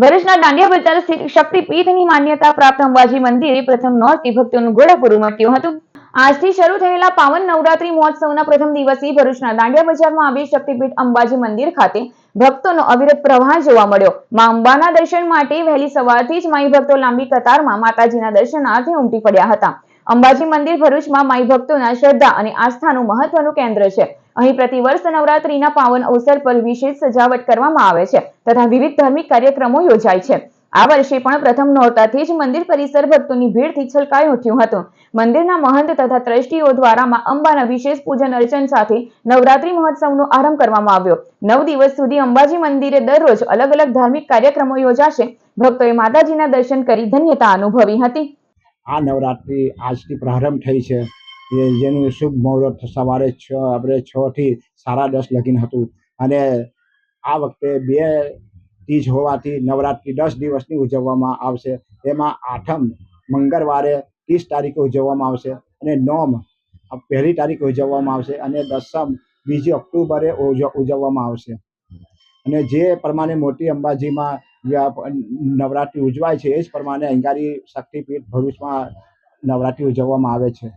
ભરૂચના દાંડિયા બજાર સ્થિત શક્તિપીઠની માન્યતા પ્રાપ્ત અંબાજી મંદિરે પ્રથમ નોરતી ભક્તોનું ઘોડાપુર ઉમટ્યું હતું. આજથી શરૂ થયેલા પાવન નવરાત્રી મહોત્સવના પ્રથમ દિવસે ભરૂચના દાંડિયા બજારમાં આવી શક્તિપીઠ અંબાજી મંદિર ખાતે ભક્તોનો અવિરત પ્રવાહ જોવા મળ્યો. મા અંબાના દર્શન માટે વહેલી સવારથી જ માઈ ભક્તો લાંબી કતારમાં માતાજીના દર્શનાર્થે ઉમટી પડ્યા હતા. અંબાજી મંદિર ભરૂચમાં માઈ ભક્તોના શ્રદ્ધા અને આસ્થાનું મહત્વનું કેન્દ્ર છે. અહીં પ્રતિવર્ષ નવરાત્રીના પાવન અવસર પર વિશેષ સજાવટ કરવામાં આવે છે તથા વિવિધ ધાર્મિક કાર્યક્રમો યોજાય છે. આ વર્ષે પણ પ્રથમ નોરતાથી જ મંદિર પરિસર ભક્તોની ભીડથી છલકાઈ ઉઠ્યું હતું. મંદિરના મહંત તથા ટ્રસ્ટીઓ દ્વારા માં અંબાના વિશેષ પૂજન અર્ચન સાથે નવરાત્રી મહોત્સવનો આરંભ કરવામાં આવ્યો. નવ દિવસ સુધી અંબાજી મંદિરે દરરોજ અલગ અલગ ધાર્મિક કાર્યક્રમો યોજાશે. ભક્તોએ માતાજીના દર્શન કરી ધન્યતા અનુભવી હતી. આ નવરાત્રી આજથી પ્રારંભ થઈ છે. જેનું શુભ મુહૂર્ત સવારે છ, આપણે છ થી સાડા દસ લગીન હતું. અને આ વખતે બે તીજ હોવાથી નવરાત્રિ દસ દિવસની ઉજવવામાં આવશે. એમાં આઠમ મંગળવારે ત્રીસ તારીખે ઉજવવામાં આવશે અને નોમ પહેલી તારીખે ઉજવવામાં આવશે અને દસમ બીજી ઓક્ટોબરે ઉજ- ઉજવવામાં આવશે. અને જે પ્રમાણે મોટી અંબાજીમાં નવરાત્રિ ઉજવાય છે, એ જ પ્રમાણે અંગારી શક્તિપીઠ ભરૂચમાં નવરાત્રિ ઉજવવામાં આવે છે.